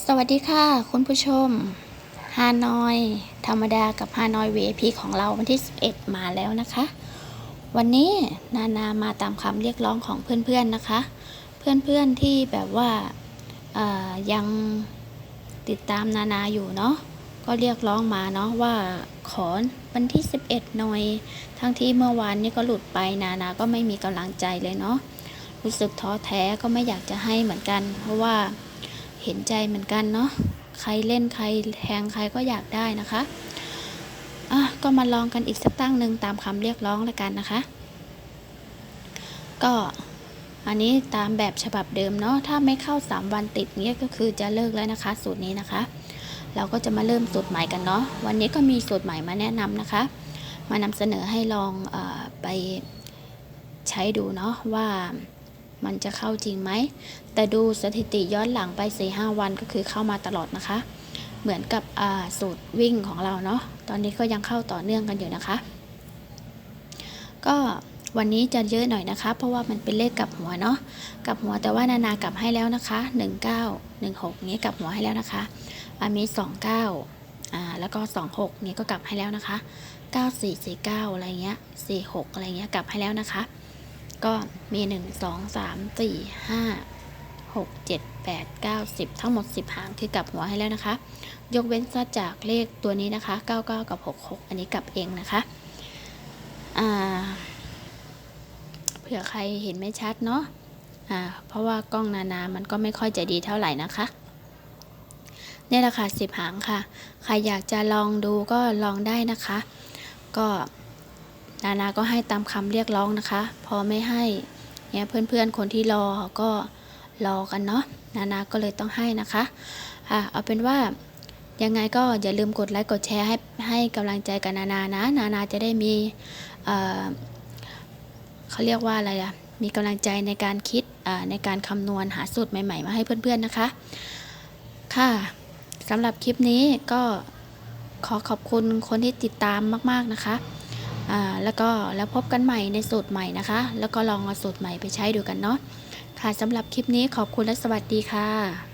สวัสดีค่ะ คุณผู้ชมฮานอย ธรรมดากับฮานอย VIP ของเราวันที่ 11 มาแล้วนะคะ วันนี้นานามาตามคำเรียกร้องของเพื่อนๆนะคะ เพื่อนๆที่แบบว่ายังติดตามนานาอยู่เนาะก็เรียกร้องมาเนาะว่าขอวันที่ 11 หน่อย ทั้งที่เมื่อวานนี้ก็หลุดไปนานาก็ไม่มีกำลังใจเลยเนาะรู้สึกท้อแท้ก็ไม่อยากจะให้เหมือนกัน เพราะว่า เห็นใจเหมือนกันเนาะใครเล่นใครแทงใครก็อยากได้นะคะอะก็มาลองกันอีกสักตั้งหนึ่งตามคำเรียกร้องแล้วกันนะคะ ก็อันนี้ตามแบบฉบับเดิมเนาะถ้าไม่เข้า 3 วันติดเนี้ยก็คือจะเลิกแล้วนะคะ สูตรนี้นะคะ เราก็จะมาเริ่มสูตรใหม่กันเนาะวันนี้ก็มีสูตรใหม่มาแนะนำนะคะ มานำเสนอให้ลองอไปใช้ดูเนาะว่า มันจะเข้าจริงไหม แต่ดูสถิติย้อนหลังไป4-5วันก็คือเข้ามาตลอดนะคะ เหมือนกับสูตรวิ่งของเราเนาะ ตอนนี้ก็ยังเข้าต่อเนื่องกันอยู่นะคะ ก็วันนี้จะเยอะหน่อยนะคะ เพราะว่ามันเป็นเลขกลับหัวเนาะกลับหัวแต่ว่านานากลับให้แล้วนะคะ 19 16นี้กลับหัวให้แล้วนะคะอามี29อ่าแล้วก็ 26นี้ก็กลับให้แล้วนะคะ 9449 อะไรเงี้ย46 อะไรเงี้ยกลับให้แล้วนะคะ ก็มี 1 2 3 4 5 6 7 8 9 10 ทั้งหมด 10 หางคือกลับหัวให้แล้วนะคะ ยกเว้นซะจากเลขตัวนี้นะคะ 99 กับ 66 อันนี้กลับเองนะคะเผื่อใครเห็นไม่ชัดเนาะเพราะว่ากล้องนานามันก็ไม่ค่อยจะดีเท่าไหร่นะคะนี่แหละค่ะ10หางค่ะ ใครอยากจะลองดูก็ลองได้นะคะ ก็ นานาก็ให้ตามคำเรียกร้องนะคะ พอไม่ให้เนี่ยเพื่อนๆคนที่รอก็รอกันเนาะนานาก็เลยต้องให้นะคะอะเอาเป็นว่ายังไงก็อย่าลืมกดไลค์กดแชร์ให้ให้กำลังใจกับนานานะนานาจะได้มีเอ่อเขาเรียกว่าอะไรอะมีกำลังใจในการคิดอ่าในการคำนวณหาสูตรใหม่ๆ มาให้เพื่อนๆนะคะ ค่ะสำหรับคลิปนี้ก็ขอขอบคุณคนที่ติดตามมากๆนะคะ แล้วก็แล้วพบกันใหม่ในสูตรใหม่นะคะ แล้วก็ลองเอาสูตรใหม่ไปใช้ดูกันเนาะค่ะสำหรับคลิปนี้ขอบคุณและสวัสดีค่ะ